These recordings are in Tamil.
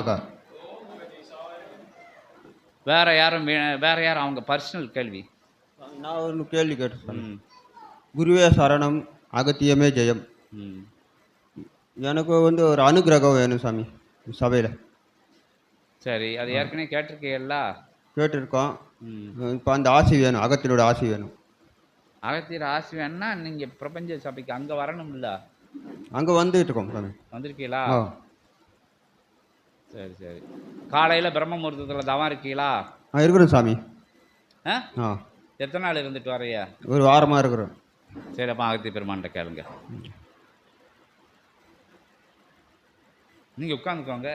அக்கா வேற யாரும் வேற யாரும் அவங்க பர்சனல் கேள்வி? நான் ஒரு கேள்வி கேட்டேன் குருவே சரணம் அகத்தியமே ஜெயம். ம். எனக்கு வந்து ஒரு அனுகிரகம் வேணும் சாமி சபையில். சரி அது ஏற்கனவே கேட்டிருக்கீல்ல கேட்டிருக்கோம். இப்போ அந்த ஆசி வேணும் அகத்தினோட ஆசி வேணும். அகத்தியர் ஆசி வேணும்னா நீங்க பிரபஞ்ச சபைக்கு அங்க வரணும்ல? அங்கே வந்துட்டு இருக்கோம் சாமி. வந்திருக்கீங்களா? சரி சரி. காலையில பிரம்ம முகூர்த்தத்துல தவம் இருக்கீங்களா? ஆ இருக்கிறோம் சாமி. ஆ? ஆ. எத்தனை நாள் இருந்துட்டு வரைய ஒரு வாரமாக இருக்கிறோம் சரி அப்போ அகத்திய பெருமான்கிட்ட கேளுங்க. நீங்க உட்காந்துக்கோங்க.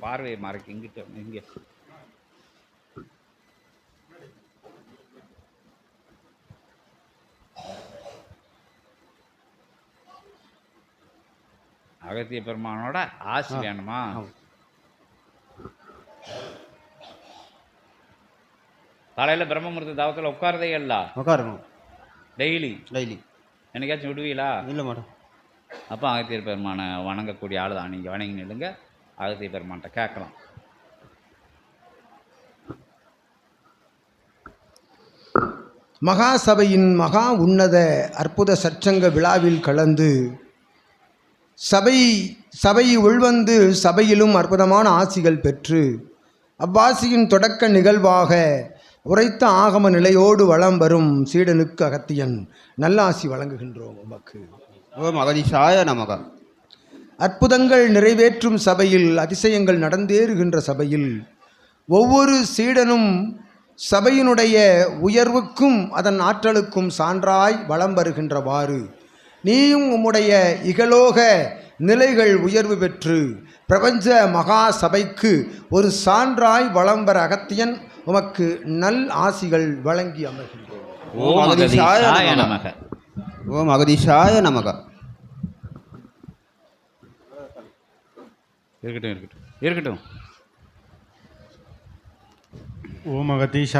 பார்வையை மறைக்க இங்கிட்ட இங்க. அகத்திய பெருமானோட ஆசி வேணுமா? காலையில பிரம்மமுகூர்த்த தவத்தில் உட்காரதே இல்ல. உட்காரணும். டெய்லி? டெய்லி. என்னைக்காச்சும் விடுவீங்களா இல்லை மேடம். அப்போ அகத்தியர் பெருமானை வணங்கக்கூடிய ஆள் தான் நீங்கள் வணங்கி நில்லுங்க அகத்திய பெருமான்கிட்ட கேட்கலாம். மகாசபையின் மகா உன்னத அற்புத சற்சங்க விழாவில் கலந்து சபை சபை உள்வந்து சபையிலும் அற்புதமான ஆசிகள் பெற்று அவ்வாசியின் தொடக்க நிகழ்வாக உரைத்த ஆகம நிலையோடு வலம் வரும் சீடனுக்கு அகத்தியன் நல்லாசி வழங்குகின்றோம் உமக்கு. ஓம் அகதிசாய நமக. அற்புதங்கள் நிறைவேற்றும் சபையில் அதிசயங்கள் நடந்தேறுகின்ற சபையில் ஒவ்வொரு சீடனும் சபையினுடைய உயர்வுக்கும் அதன் ஆற்றலுக்கும் சான்றாய் வலம் வருகின்றவாறு. நீயும் உம்முடைய இகலோக நிலைகள் உயர்வு பெற்று பிரபஞ்ச மகா சபைக்கு ஒரு சான்றாய் வலம் வர அகத்தியன் உமக்கு நல் ஆசிகள் வழங்கி அமர்கின்றோம். ஓம் அகதீசாய நமக. ஓம் அகதிசாய நமக. இருக்கட்டும் இருக்கட்டும். இருக்கட்டும். ஓம் அகதீஷா